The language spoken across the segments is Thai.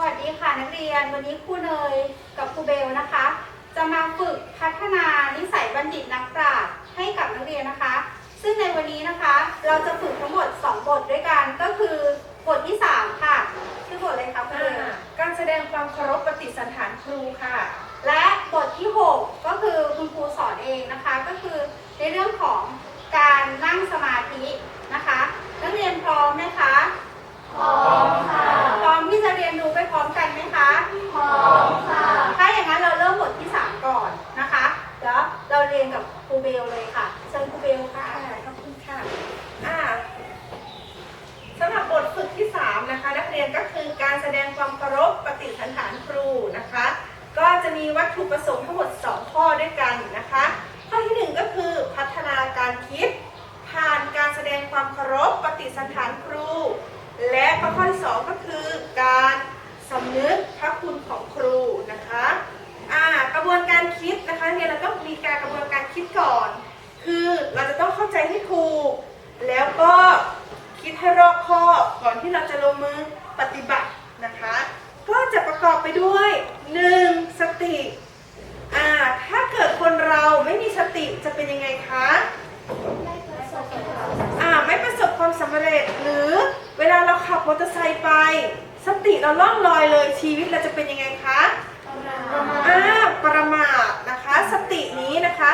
วัสดีค่ะนักเรียนวันนี้ครูเนยกับครูเบลนะคะ จะมาฝึกพัฒนานิสัยบัณฑิตนักปราชญ์ให้กับนักเรียนนะคะ ซึ่งในวันนี้นะคะ เราจะฝึกทั้งหมด 2 บทด้วยกันก็คือบทที่ 3 ค่ะชื่อบทอะไรคะครูเบลการแสดงความเคารพปฏิสันฐานครูค่ะ และบทที่ 6 ก็คือคุณครูสอนเองนะคะ ก็คือในเรื่องของการนั่งสมาธินะคะ นักเรียนพร้อมไหมคะ พร้อมค่ะพร้อมที่จะเรียนรู้ไปพร้อมกันไหมคะ พร้อมค่ะ ถ้าอย่างนั้นเราเริ่มบทที่ 3 ก่อนนะคะ แล้วเราเรียนกับครูเบลเลยค่ะ เชิญครูเบลค่ะ ค่ะขอบคุณค่ะอ่าสำหรับบทฝึกที่ 3 นะคะ นักเรียนก็คือการแสดงความเคารพปฏิสันฐานครูนะคะ ก็จะมีวัตถุประสงค์ทั้งหมด 2 ข้อด้วยกันนะคะ ข้อที่ 1 ก็คือพัฒนาการคิด ผ่านการแสดงความเคารพปฏิสันฐานครู และข้อข้อที่ 2 ก็คือ การสำนึก พระคุณของครูนะคะอ่ากระบวนการคิดนะคะเนี่ยเราต้องมีการกระบวนการคิดก่อน คือเราจะต้องเข้าใจให้ถูก แล้วก็คิดให้รอบคอบก่อนที่เราจะลงมือปฏิบัตินะคะ ก็จะประกอบไปด้วย 1. สติอ่าถ้าเกิดคนเราไม่มีสติจะเป็นยังไงคะอ่าไม่ประสบความสำเร็จหรือเวลาเราขับมอเตอร์ไซค์ไป สติเราล่องลอยเลยชีวิตเราจะเป็นยังไงคะอ่าประมาทนะคะ สตินี้นะคะ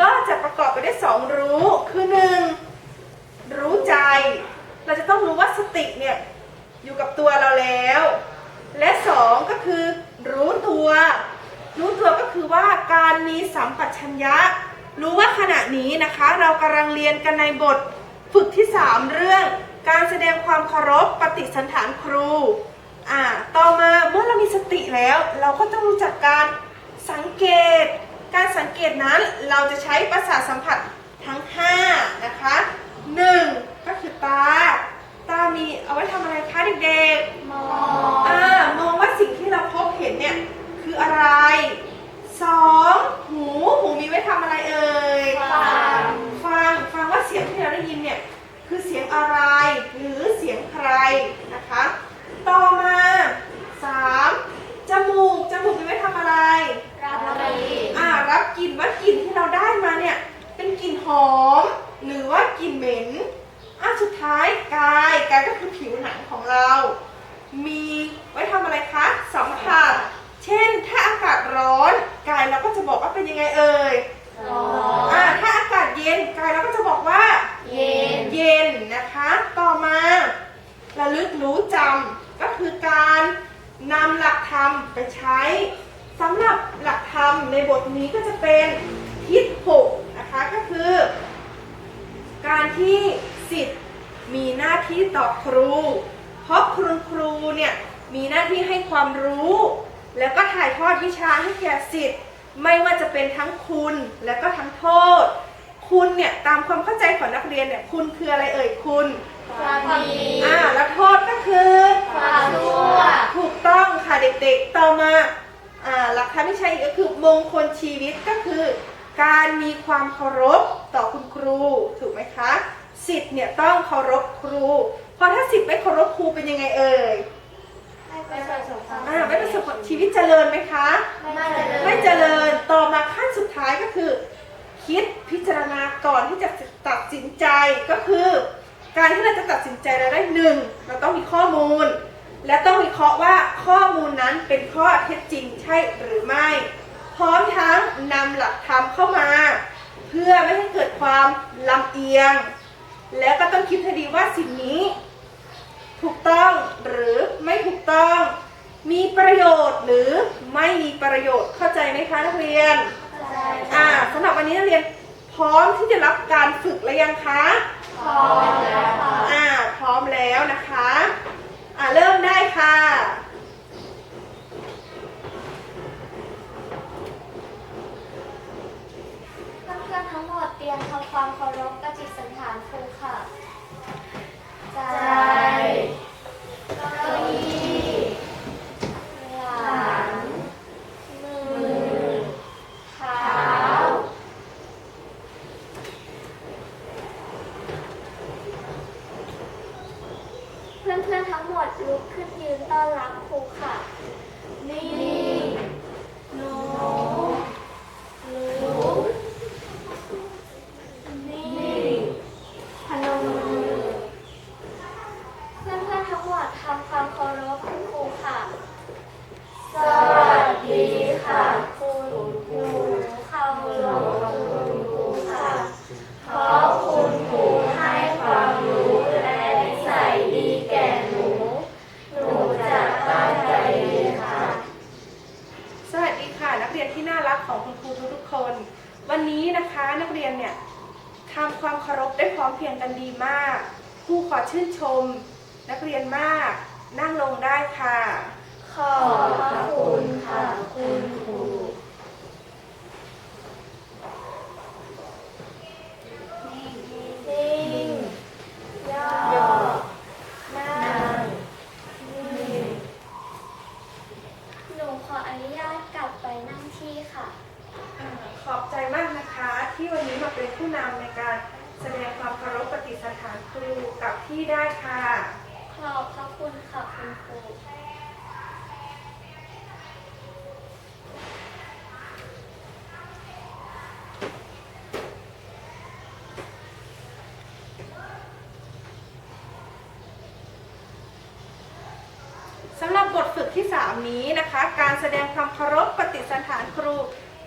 ก็จะประกอบไปด้วยสองรู้คือหนึ่งรู้ใจ เราจะต้องรู้ว่าสติเนี่ยอยู่กับตัวเราแล้ว และสองก็คือรู้ตัว รู้ตัวก็คือว่าการมีสัมปชัญญะ รู้ว่าขณะนี้นะคะ เรากำลังเรียนกันในบทฝึกที่ 3 เรื่อง การแสดงความเคารพปฏิสันฐานครู อ่าต่อมาเมื่อเรามีสติแล้ว เราก็ต้องรู้จักการสังเกต การสังเกตนั้นเราจะใช้ประสาทสัมผัสทั้ง 5 นะคะ 1. ก็คือตา ตามีเอาไว้ทำอะไรคะเด็กๆ มองอ่ามองว่าสิ่งที่เราพบเห็นเนี่ยคืออะไร 2. หู หูมีไว้ทำอะไรเอ่ย ฟัง ฟัง ฟังว่าเสียงที่เราได้ยินเนี่ยคือเสียงอะไรหรือเสียงใครนะคะ ต่อมา 3. จมูกจมูกมีไว้ทำอะไร รับรี อ่า รับกลิ่นว่ากลิ่นที่เราได้มาเนี่ย เป็นกลิ่นหอม หรือว่ากลิ่นเหม็น อะสุดท้ายกาย กายก็คือผิวหนังของเรา มีไว้ทำอะไรคะ สัมผัส เช่น ถ้าอากาศร้อน กายเราก็จะบอกว่าเป็นยังไงเอ่ย ร้อ อ่า ถ้าอากาศเย็น กายเราก็จะบอกว่า เย็น เย็นนะคะ ต่อมาระลึกรู้จำก็คือการนำ หลักธรรมไปใช้สำหรับหลักธรรมในบทนี้ก็จะเป็นทิศหกนะคะก็คือ การที่สิทธิ์มีหน้าที่ต่อครู เพราะคุณครูเนี่ยมีหน้าที่ให้ความรู้ แล้วก็ถ่ายทอดวิชาให้แก่สิทธิ์ไม่ว่าจะเป็นทั้งคุณและก็ทั้งโทษ คุณเนี่ยตามความเข้าใจของนักเรียนเนี่ยคุณคืออะไรเอ่ยคุณ ความดีอ่าแล้วโทษก็คือความชั่วถูกต้องค่ะเด็กๆ ต่อมาอ่าหลักธรรมวิชัยก็คือมงคลชีวิตก็คือ การมีความเคารพต่อคุณครูถูกไหมคะสิทธิ์เนี่ยต้องเคารพครู เพราะถ้าสิทธิ์ไม่เคารพครูเป็นยังไงเอ่ยไม่ประสบความอ่าไม่ประสบชีวิตเจริญไหมคะ ไม่เจริญไม่เจริญต่อมาขั้นสุดท้ายก็คือ คิดพิจารณาก่อนที่จะตัดสินใจก็คือ การที่เราจะตัดสินใจเราได้หนึ่งเราต้องมีข้อมูล และต้องวิเคราะห์ว่าข้อมูลนั้นเป็นข้อเท็จจริงใช่หรือไม่ พร้อมทั้งนำหลักธรรมเข้ามา เพื่อไม่ให้เกิดความลำเอียง แล้วก็ต้องคิดให้ดีว่าสิ่งนี้ ถูกต้องหรือไม่ถูกต้อง มีประโยชน์หรือไม่มีประโยชน์เข้าใจไหมคะนักเรียนอ่าสำหรับวันนี้นักเรียนพร้อมที่จะรับการฝึกแล้วยังคะ พร้อมแล้วค่ะอ่าพร้อมแล้วนะคะอ่าเริ่มได้ค่ะเพื่อนๆทั้งหมดเตรียมทำความเคารพกจิตสันฐานครูค่ะใจเก้าอี้ ทุกๆคน วันนี้นะคะนักเรียนเนี่ยทำความเคารพได้พร้อมเพรียงกันดีมากครูขอชื่นชม นักเรียนมาก นั่งลงได้ค่ะ ขอบคุณค่ะคุณครูนิ่งยอด ขอบใจมากนะคะที่วันนี้มาเป็นผู้นำในการแสดงความเคารพปฏิสถานครูกับพี่ได้ค่ะ ขอบพระคุณค่ะคุณครูสำหรับบทฝึกที่ 3 นี้นะคะ การแสดงความเคารพปฏิสถานครู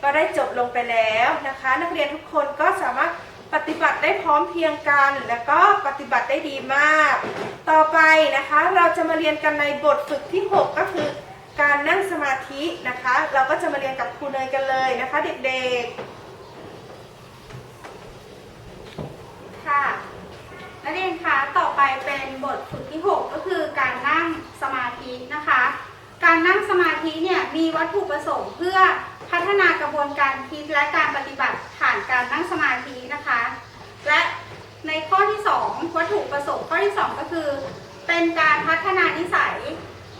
ก็ได้จบลงไปแล้วนะคะ นักเรียนทุกคนก็สามารถปฏิบัติได้พร้อมเพียงกัน แล้วก็ปฏิบัติได้ดีมาก ต่อไปนะคะเราจะมาเรียนกันในบทฝึกที่ 6 ก็คือ การนั่งสมาธินะคะ เราก็จะมาเรียนกับครูเนยกันเลยนะคะเด็กๆค่ะนักเรียนคะต่อไปเป็นบทฝึกที่ 6 ก็คือการนั่งสมาธินะคะ การนั่งสมาธิเนี่ยมีวัตถุประสงค์เพื่อ พัฒนากระบวนการคิดและการปฏิบัติผ่านการนั่งสมาธินะคะ และในข้อที่ 2 วัตถุประสงค์ข้อที่ 2 ก็คือ เป็นการพัฒนานิสัย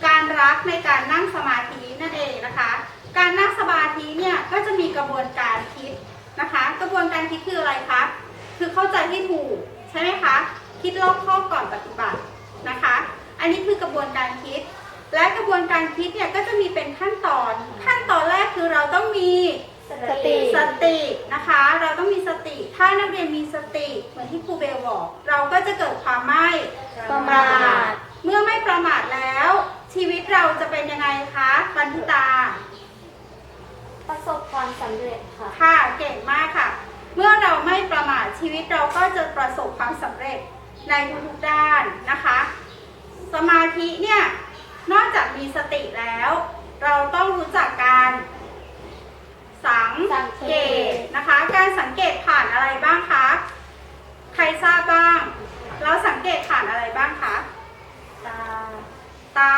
การรักในการนั่งสมาธินั่นเองนะคะ การนั่งสมาธิเนี่ยก็จะมีกระบวนการคิดนะคะ กระบวนการคิดคืออะไรคะคือเข้าใจให้ถูกใช่ไหมคะคิดรอบคอบก่อนปฏิบัตินะคะ อันนี้คือกระบวนการคิด และกระบวนการคิดเนี่ยก็จะมีเป็นขั้นตอนขั้น ตอนแรกคือเราต้องมีสติสตินะคะ เราต้องมีสติ ถ้านักเรียนมีสติเหมือนที่ครูเบลบอก เราก็จะเกิดความไม่ประมาทเมื่อไม่ประมาทแล้ว ชีวิตเราจะเป็นยังไงคะบันทิตา ประสบความสำเร็จค่ะค่ะเก่งมากค่ะ เมื่อเราไม่ประมาทชีวิตเราก็จะประสบความสำเร็จในทุกๆด้านนะคะ สมาธิเนี่ยนอกจากมีสติแล้ว เราต้องรู้จักการ สังสังเกเกตต นะคะ การสังเกตผ่านอะไรบ้างคะ ใครทราบบ้าง เราสังเกตผ่านอะไรบ้างคะ ตาตา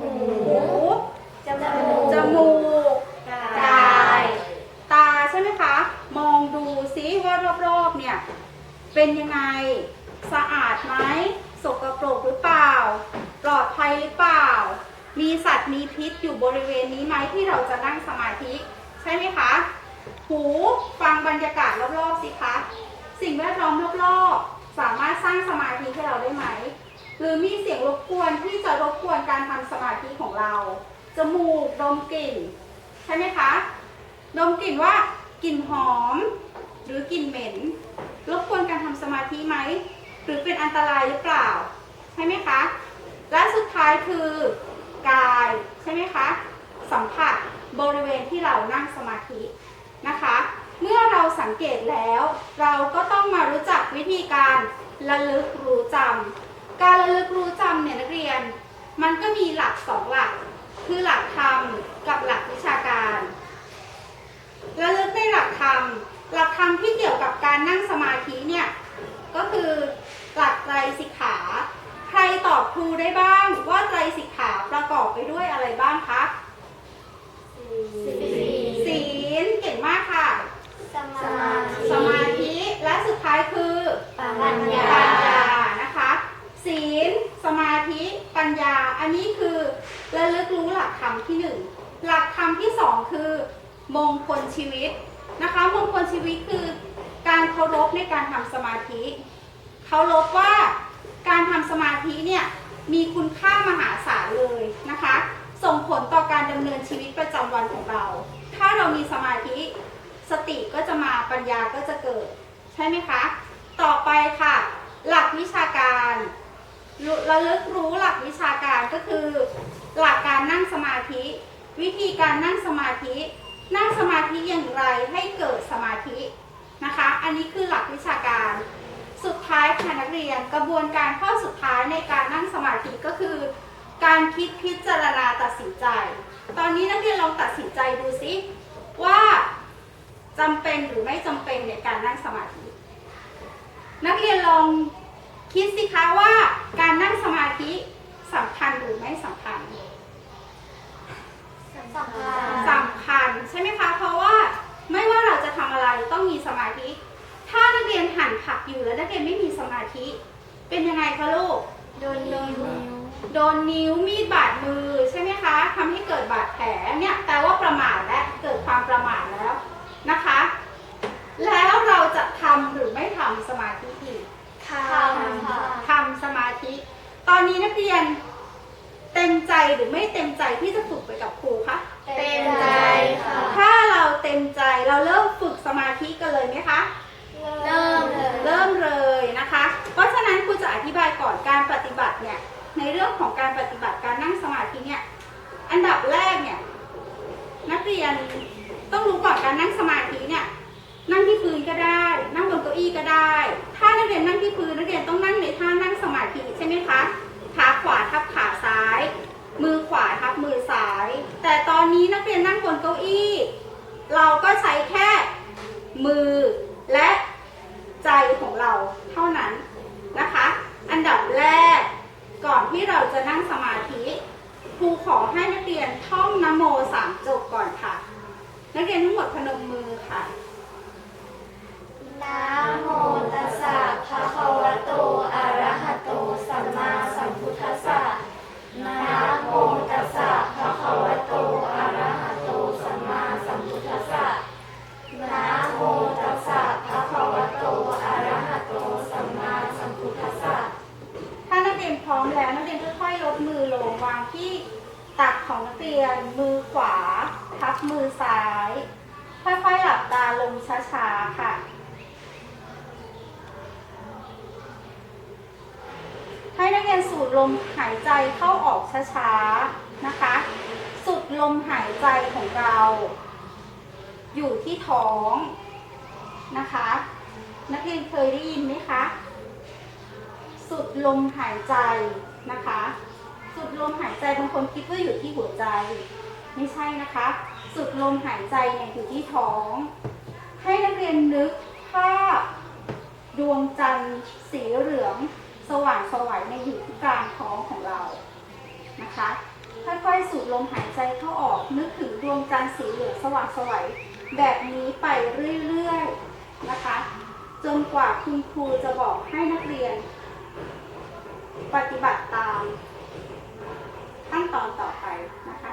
หูจมูกจมูกกายตาใช่ไหมคะ มองดูซิว่ารอบๆ เนี่ย เป็นยังไง สะอาดไหม สกปรกหรือเปล่า ปลอดภัยหรือเปล่า มีสัตว์มีพิษอยู่บริเวณนี้ไหมที่เราจะนั่งสมาธิ ใช่ไหมคะ หูฟังบรรยากาศรอบๆสิคะ สิ่งแวดล้อมรอบๆ สามารถสร้างสมาธิให้เราได้ไหม หรือมีเสียงรบกวนที่จะรบกวนการทำสมาธิของเรา จมูกดมกลิ่น ใช่ไหมคะ ดมกลิ่นว่ากลิ่นหอม หรือกลิ่นเหม็น รบกวนการทำสมาธิไหม หรือเป็นอันตรายหรือเปล่า ใช่ไหมคะ และสุดท้ายคือ กายใช่ไหมคะสัมผัสบริเวณที่เรานั่งสมาธินะคะ เมื่อเราสังเกตแล้ว เราก็ต้องมารู้จักวิธีการระลึกรู้จำการระลึกรู้จำเนี่ยนักเรียน มันก็มีหลักสองหลัก คือหลักธรรมกับหลักวิชาการระลึกในหลักธรรมหลักธรรมที่เกี่ยวกับการนั่งสมาธิเนี่ยก็คือหลักไตรสิกขา รตอบครูได้บ้างว่าไตรสิกขาประกอบไปด้วยอะไรบ้างคะศีลเก่งมากค่ะ สมาธิสมาธิและสุดท้ายคือปัญญาปัญญานะคะ ศีลสมาธิปัญญา อันนี้คือระลึกรู้หลักธรรมที่หนึ่งหลักธรรมที่สองคือ มงคลชีวิตนะคะมงคลชีวิตคือ การเคารพในการทำสมาธิเคารพว่า การทำสมาธิเนี่ยมีคุณค่ามหาศาลเลยนะคะ ส่งผลต่อการดำเนินชีวิตประจำวันของเรา ถ้าเรามีสมาธิ สติก็จะมาปัญญาก็จะเกิด ใช่ไหมคะ ต่อไปค่ะ หลักวิชาการรู้ระลึกรู้หลักวิชาการก็คือ หลักการนั่งสมาธิ วิธีการนั่งสมาธิ นั่งสมาธิอย่างไรให้เกิดสมาธินะคะ อันนี้คือหลักวิชาการ สุดท้ายค่ะนักเรียนกระบวนการข้อสุดท้ายในการนั่งสมาธิก็คือ การคิดพิจารณาตัดสินใจ ตอนนี้นักเรียนลองตัดสินใจดูสิว่าจำเป็นหรือไม่จำเป็นในการนั่งสมาธิ นักเรียนลองคิดสิคะว่าการนั่งสมาธิสำคัญหรือไม่สำคัญสำคัญสำคัญใช่ไหมคะเพราะว่าไม่ว่าเราจะทำอะไรต้องมีสมาธิ ถ้านักเรียนหั่นผักอยู่แล้วนักเรียนไม่มีสมาธิ เป็นยังไงคะลูก โดนนิ้วโดนนิ้วมีดบาดมือใช่ไหมคะทำให้เกิดบาดแผลเนี่ยแปลว่าประมาทและเกิดความประมาทแล้วนะคะ แล้วเราจะทำหรือไม่ทำสมาธิอีกทำค่ะทำสมาธิ ตอนนี้นักเรียนเต็มใจหรือไม่เต็มใจที่จะฝึกไปกับครูคะเต็มใจค่ะถ้าเราเต็มใจเราเริ่มฝึกสมาธิกันเลยไหมคะเริ่มเลยเริ่มเลยนะคะ เพราะฉะนั้นครูจะอธิบายก่อนการปฏิบัติเนี่ยในเรื่องของการปฏิบัติการนั่งสมาธิเนี่ยอันดับแรกเนี่ยนักเรียนต้องรู้ก่อนการนั่งสมาธิเนี่ยนั่งที่พื้นก็ได้ นั่งบนเก้าอี้ก็ได้ ถ้านักเรียนนั่งที่พื้นนักเรียนต้องนั่งในท่านั่งสมาธิใช่ไหมคะขาขวาทับขาซ้าย มือขวาทับมือซ้าย แต่ตอนนี้นักเรียนนั่งบนเก้าอี้ เราก็ใช้แค่มือและ ใจของเราเท่านั้นนะคะ อันดับแรกก่อนที่เราจะนั่งสมาธิครูขอให้นักเรียนท่องนะโมสามจบก่อนค่ะ นักเรียนทั้งหมดพนมมือค่ะนะโมตัสสะภะ ให้นักเรียนสูดลมหายใจเข้าออกช้าๆนะคะสูดลมหายใจของเรา อยู่ที่ท้องนะคะ นักเรียนเคยได้ยินไหมคะ สุดลมหายใจนะคะ สุดลมหายใจบางคนคิดว่าอยู่ที่หัวใจ ไม่ใช่นะคะ สุดลมหายใจเนี่ยอยู่ที่ท้อง ให้นักเรียนนึกภาพดวงจันทร์สีเหลือง สว่างสวัยในอยู่ที่กลางท้องของเรานะคะค่อยๆสูดลมหายใจเข้าออกนึกถึงดวงจันทร์สีเหลืองสว่างสวัยแบบนี้ไปเรื่อยๆนะคะ จนกว่าคุณครูจะบอกให้นักเรียน ปฏิบัติตามขั้นตอนต่อไปนะคะ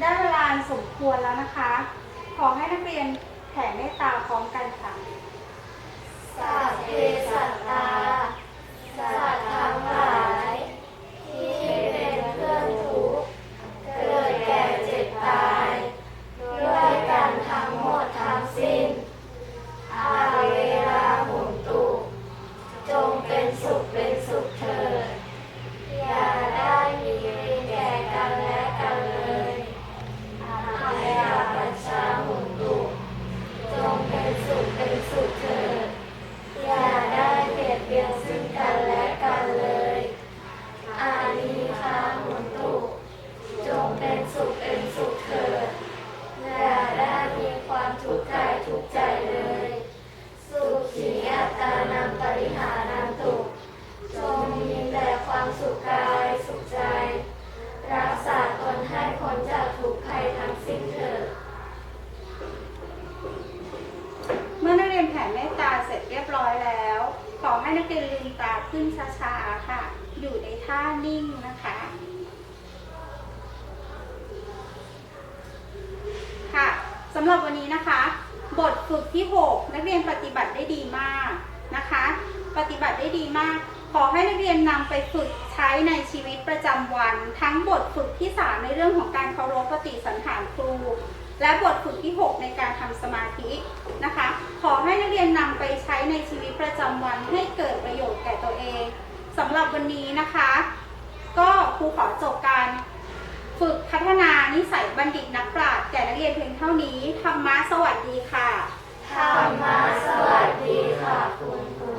ได้เวลาสมควรแล้วนะคะ ขอให้นักเรียนแผ่เมตตาพร้อมกันค่ะสัพเพสัตตา นิ่งนะคะ ค่ะสำหรับวันนี้นะคะ บทฝึกที่ 6 นักเรียนปฏิบัติได้ดีมากนะคะ ปฏิบัติได้ดีมาก ขอให้นักเรียนนำไปฝึกใช้ในชีวิตประจำวัน ทั้งบทฝึกที่ 3 ในเรื่องของการเคารพปฏิสันฐานครู และบทฝึกที่ 6 ในการทำสมาธินะคะ ขอให้นักเรียนนำไปใช้ในชีวิตประจำวันให้เกิดประโยชน์แก่ตัวเองสำหรับวันนี้นะคะ ก็ครูขอจบการฝึกพัฒนานิสัยบัณฑิตนักปราชญ์แก่นักเรียนเพียงเท่านี้ธรรมะสวัสดีค่ะ ธรรมะสวัสดีค่ะคุณครู